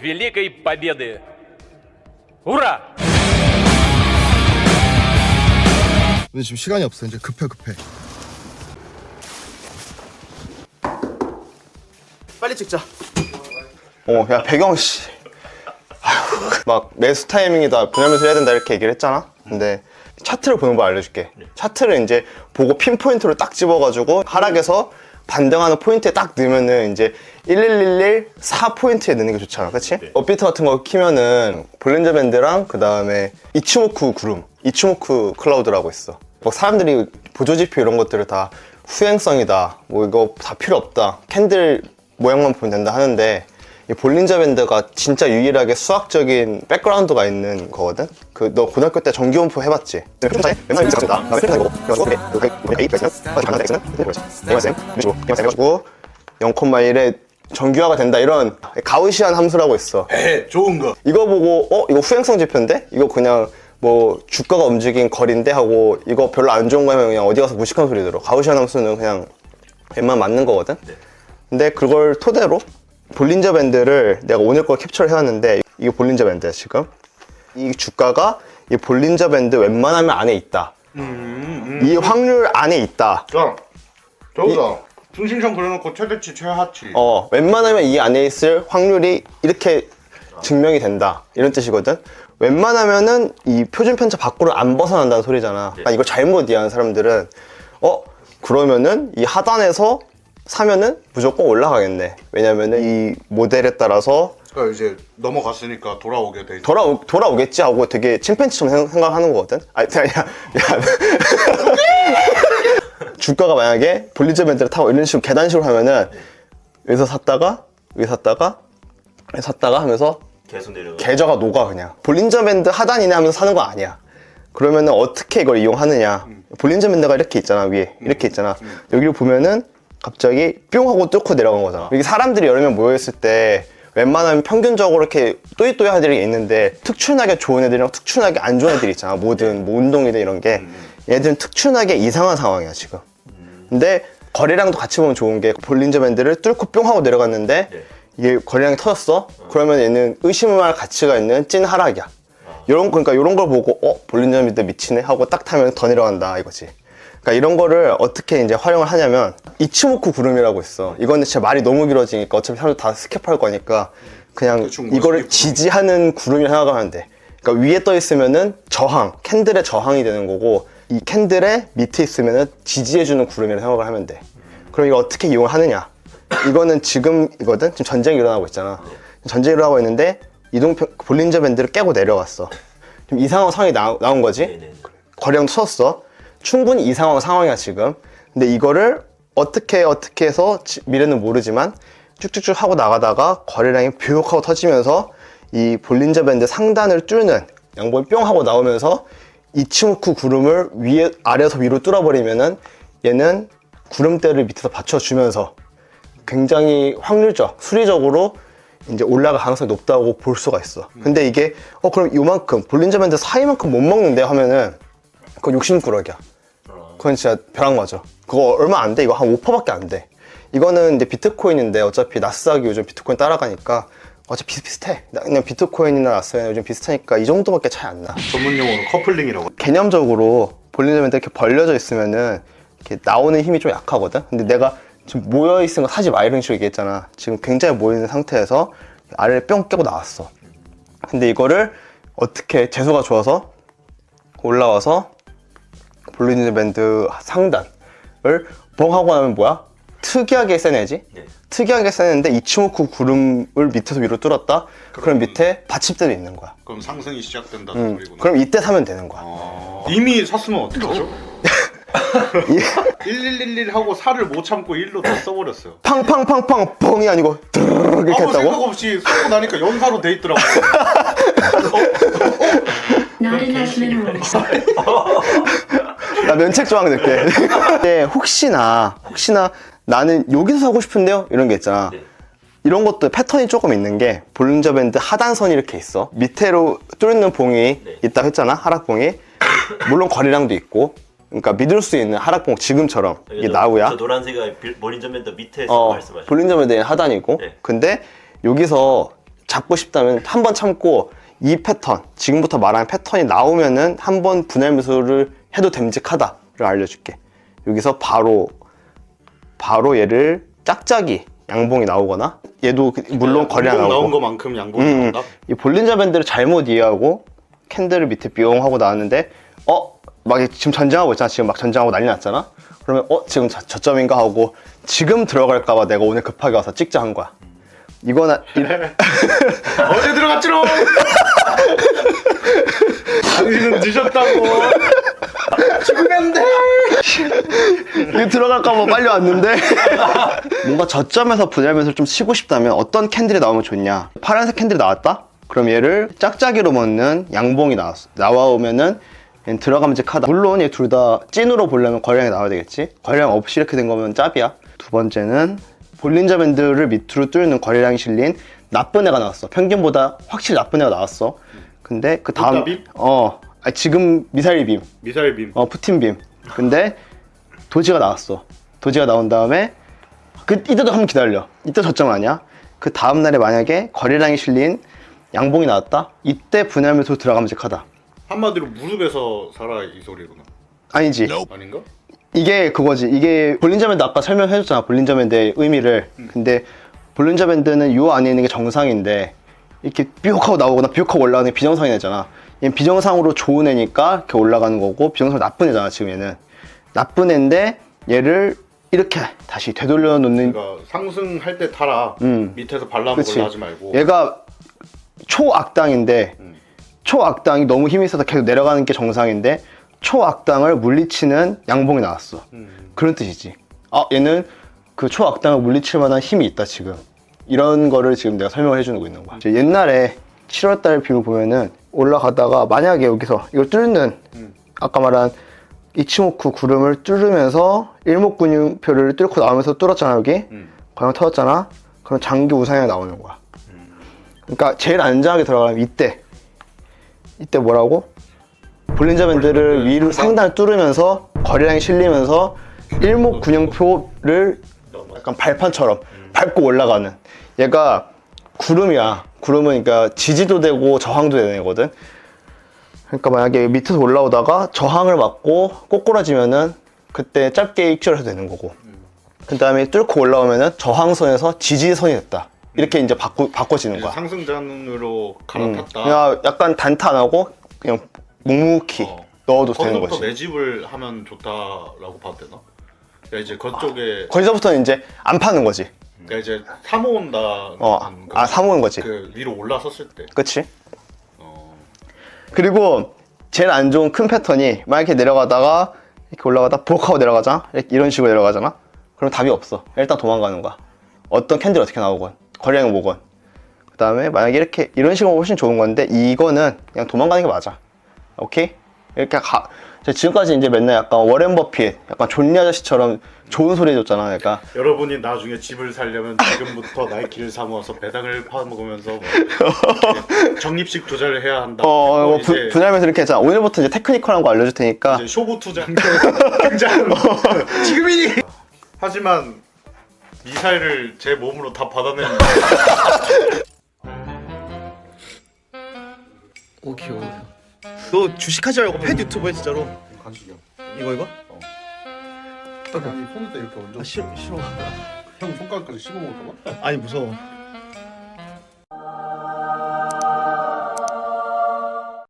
великой победы. Ура! 근데 지금 시간이 없어. 이제 급해 급해. 빨리 찍자. 어, 야 배경 씨. 아휴, 막 매수 타이밍이다 분할매수 해야 된다 이렇게 얘기를 했잖아. 근데 차트를 보는 법 알려줄게. 차트를 이제 보고 핀포인트로 딱 집어가지고 하락에서 반등하는 포인트에 딱 넣으면은 이제 1111 4포인트에 넣는 게 좋잖아. 그치? 업비트 같은 거 키면은 볼린저 밴드랑 그 다음에 이치모쿠 구름, 이치모쿠 클라우드라고 있어. 막 사람들이 보조지표 이런 것들을 다 후행성이다. 뭐 이거 다 필요 없다. 캔들 모양만 보면 된다 하는데 이 볼린저 밴드가 진짜 유일하게 수학적인 백그라운드가 있는 거거든. 그 너 고등학교 때 전기원포 해봤지? 맨날 미적다. 그다음에 필터 이거 그래가지고 A X는 장난 X는 대마쌤 그리고 대마쌤 해가지고 0,1에 정규화가 된다 이런 가우시안 함수라고 있어. 에 좋은 거. 이거 보고 어 이거 후행성 지표인데 이거 그냥 뭐 주가가 움직인 거리인데 하고 이거 별로 안 좋은 거면 그냥 어디 가서 무식한 소리 들어 가우시안 함수는 그냥 웬만 맞는 거거든 근데 그걸 토대로 볼린저 밴드를 내가 오늘 걸 캡처를 해왔는데 이게 볼린저 밴드야 지금 이 주가가 이 볼린저 밴드 웬만하면 안에 있다 이 확률 안에 있다 자, 저기다 중심점 그려놓고 최대치 최하치. 어, 웬만하면 이 안에 있을 확률이 이렇게 증명이 된다. 이런 뜻이거든. 웬만하면은 이 표준 편차 밖으로 안 벗어난다는 소리잖아. 그러니까 이거 잘못 이해하는 사람들은 어, 그러면은 이 하단에서 사면은 무조건 올라가겠네. 왜냐면은 이 모델에 따라서 그러니까 이제 넘어갔으니까 돌아오게 돼. 있 돌아오, 돌아오겠지 하고 되게 침팬지처럼 생- 생각하는 거거든. 아니, 야, 야, 야. 주가가 만약에 볼리저 밴드를 타고 이런 식으로 계단식으로 하면은 여기서 샀다가 여기 샀다가 여기 샀다가 하면서 계속 내려가. 계좌가 녹아 그냥 볼린저 밴드 하단이네 하면서 사는 거 아니야 그러면은 어떻게 이걸 이용하느냐 볼린저 밴드가 이렇게 있잖아 위에 이렇게 있잖아 여기를 보면은 갑자기 뿅 하고 뚫고 내려간 거잖아 여기 사람들이 여러 명 모여있을 때 웬만하면 평균적으로 이렇게 또이또이한 애들이 있는데 특출나게 좋은 애들이랑 특출나게 안 좋은 애들이 있잖아 뭐든 뭐 운동이든 이런 게 얘들은 특출나게 이상한 상황이야 지금 근데 거래량도 같이 보면 좋은 게 볼린저 밴드를 뚫고 뿅 하고 내려갔는데 네. 이게 거래량이 터졌어? 그러면 얘는 의심할 가치가 있는 찐 하락이야. 요런 그러니까 요런 걸 보고 어 볼린저 밴드 미치네 하고 딱 타면 더 내려간다 이거지. 그러니까 이런 거를 어떻게 이제 활용을 하냐면 이치모쿠 구름이라고 있어. 이거는 진짜 말이 너무 길어지니까 어차피 사람들 다 스킵할 거니까 그냥 뭐 이거를. 지지하는 구름이 생각하면 돼. 그러니까 위에 떠 있으면은 저항, 캔들의 저항이 되는 거고 이 캔들의 밑에 있으면은 지지해주는 구름이라고 생각을 하면 돼. 그럼 이거 어떻게 이용을 하느냐? 이거는 지금이거든. 지금 전쟁이 일어나고 있잖아. 전쟁이 일어나고 있는데 이동 볼린저 밴드를 깨고 내려갔어. 지금 이상한 상황이 나, 나온 거지. 네네. 거래량 터졌어. 충분히 이상한 상황이야 지금. 근데 이거를 어떻게 어떻게 해서 지- 미래는 모르지만 쭉쭉쭉 하고 나가다가 거래량이 뷰욕하고 터지면서 이 볼린저 밴드 상단을 뚫는 양봉이 뿅 하고 나오면서 이치모쿠 구름을 위에 아래에서 위로 뚫어버리면은 얘는 구름대를 밑에서 받쳐주면서 굉장히 확률적, 수리적으로 이제 올라갈 가능성이 높다고 볼 수가 있어. 근데 이게 어 그럼 요만큼 볼린저 밴드 사이만큼 못 먹는데 하면은 그건 욕심꾸러기야. 그건 진짜 벼락 맞아. 그거 얼마 안 돼. 이거 한 5%밖에 안 돼. 이거는 이제 비트코인인데 어차피 나스닥이 요즘 비트코인 따라가니까 어차피 비슷비슷해. 나- 그냥 비트코인이나 나스닥이 요즘 비슷하니까 이 정도밖에 차이 안 나. 전문 용어로 커플링이라고. 개념적으로 밴드 이렇게 벌려져 있으면은 이렇게 나오는 힘이 좀 약하거든. 근데 내가 지금 모여 있는 거 사지 마 이런 식으로 얘기했잖아. 지금 굉장히 모여 있는 상태에서 아래를 뿅 깨고 나왔어. 근데 이거를 어떻게 재수가 좋아서 올라와서 볼린저 밴드 상단을 뻥 하고 나면 뭐야? 특이하게 세내지. 네. 특이하게 세는데 이치모쿠 구름을 밑에서 위로 뚫었다. 그럼 밑에 받침대도 있는 거야. 그럼 상승이 시작된다는 음, 소리구나. 그럼 이때 사면 되는 거야. 어. 이미 샀으면 어떡하죠? 1111 하고 살을 못 참고 1로 다 써버렸어요. 팡팡팡팡 뻥이 아니고 드르르 이렇게 아무 생각 했다고? 없이 쓰고 나니까 연사로 돼 있더라고. Not enough minerals. 나 면책 조항 넣게. 근데 혹시나 혹시나 나는 여기서 사고 싶은데요? 이런 게 있잖아. 네. 이런 것도 패턴이 조금 있는 게 볼린저 밴드 하단선이 이렇게 있어. 밑으로 뚫는 봉이 네. 있다고 했잖아. 하락봉이. 물론 거리량도 있고. 그러니까 믿을 수 있는 하락봉 지금처럼 이게 나우야. 저 노란색이 볼린저 밴드 밑에서 어, 말씀하시는 볼린저 밴드는 하단이고. 네. 근데 여기서 잡고 싶다면 한 번 참고 이 패턴 지금부터 말하는 패턴이 나오면은 한 번 분할 매수를 해도 됨직하다를 알려줄게 여기서 바로 바로 얘를 짝짝이 양봉이 나오거나 얘도 그- 물론 거래가 양봉 나오고 나온 거만큼 양봉이 음, 나온다. 이 볼린저 밴드를 잘못 이해하고 캔들을 밑에 뿅 하고 나왔는데 어? 막 지금 전쟁하고 있잖아 지금 막 전쟁하고 난리 났잖아 그러면 어? 지금 저, 저점인가 하고 지금 들어갈까봐 내가 오늘 급하게 와서 찍자 한 거야 이거는 이- 어제 들어갔지롱. 당신은 늦었다고. 이거 들어갈까봐 빨리 왔는데? 뭔가 저점에서 분할 매수를 좀 치고 싶다면 어떤 캔들이 나오면 좋냐? 파란색 캔들이 나왔다? 그럼 얘를 짝짝이로 먹는 양봉이 나왔어. 나와오면은 얘는 들어감직하다. 물론 얘 둘 다 찐으로 보려면 거래량이 나와야 되겠지? 거래량 없이 이렇게 된 거면 짭이야. 두 번째는 볼린저 밴드를 밑으로 뚫는 거래량이 실린 나쁜 애가 나왔어. 평균보다 확실히 나쁜 애가 나왔어. 근데 그 다음? 어 아니, 지금 미사일 빔. 미사일 빔. 어 푸틴 빔. 근데 도지가 나왔어. 도지가 나온 다음에 그 이때도 한번 기다려. 이때 저점 아니야. 그 다음 날에 만약에 거래량이 실린 양봉이 나왔다? 이때 분할 매수 들어감직하다. 한마디로 무릎에서 살아 이 소리구나. 아니지. 아닌가? 이게 그거지. 이게 볼린저 밴드 아까 설명해줬잖아 볼린저 밴드의 의미를. 근데 볼린저 밴드는 요 안에 있는 게 정상인데 이렇게 삐옥하고 나오거나 삐옥하고 올라가는 게 비정상이 되잖아 얘는 비정상으로 좋은 애니까 이렇게 올라가는 거고 비정상으로 나쁜 애잖아 지금 얘는 나쁜 애인데 얘를 이렇게 다시 되돌려 놓는 그러니까 상승할 때 타라. 음. 밑에서 발라먹으려 하지 말고. 얘가 초악당인데 음. 초악당이 너무 힘이 있어서 계속 내려가는 게 정상인데 초악당을 물리치는 양봉이 나왔어 음. 그런 뜻이지. 아, 얘는 그 초악당을 물리칠 만한 힘이 있다, 지금. 이런 거를 지금 내가 설명을 해주고 있는 거야. 이제 옛날에 7월달 뷰를 보면은 올라가다가 만약에 여기서 이걸 뚫는, 아까 말한 이치모쿠 구름을 뚫으면서 일목근육표를 뚫고 나오면서 뚫었잖아, 여기. 음. 과연 터졌잖아? 그럼 장기 우상향이 나오는 거야. 그러니까 제일 안전하게 들어가면 이때. 이때 뭐라고? 볼린저 밴드를 위로 상단을 뚫으면서 거래량이 실리면서 일목균형표를 약간 발판처럼 밟고 올라가는 얘가 구름이야 구름은 그러니까 지지도 되고 저항도 되는 애거든 그러니까 만약에 밑에서 올라오다가 저항을 맞고 꼬꾸라지면은 그때 짧게 익절을 해도 되는 거고 그 다음에 뚫고 올라오면은 저항선에서 지지선이 됐다 이렇게 이제 바꿔, 바꿔지는 거야 상승장으로 음. 갈아탔다. 그냥 약간 단타 안 하고 그냥 묵묵히 어. 넣어도 되는 거기서부터 거지 매집을 하면 좋다라고 봐도 되나? 그러니까 이제 그쪽에 거기서부터는 이제 안 파는 거지 그러니까 이제 사모온다. 어, 아 사모는 거지 그 위로 올라섰을 때. 그치? 어. 그리고 제일 안 좋은 큰 패턴이 만약에 내려가다가 이렇게 올라가다 브록하고 내려가잖아 이렇게 이런 식으로 내려가잖아 그럼 답이 없어 일단 도망가는 거야 어떤 캔들이 어떻게 나오건 거래량이 뭐건 그 다음에 만약에 이렇게 이런 식으로 훨씬 좋은 건데 이거는 그냥 도망가는 게 맞아 오케이? 이렇게 가 지금까지 이제 맨날 약간 워렌 버핏 약간 존리 아저씨처럼 좋은 소리 해줬잖아 그러니까 여러분이 나중에 집을 살려면 지금부터 나이키를 사 모아서 배당을 파먹으면서 뭐 적립식 투자를 해야 한다. 어, 그리고 뭐 이제, 분- 분할면서 이렇게 했잖아 오늘부터 이제 테크니컬한 거 알려줄 테니까 이제 쇼부 투자 등장. 지금이니. 하지만 미사일을 제 몸으로 다 받아낸 오 귀여워. 너 주식하지 말고 펫 유튜브 해 진짜로 간식이야. 이거 이거? 아니 손에다 이렇게 얹어. 싫어 싫어 형 손가락까지 씹어 먹을까 봐? 아니 무서워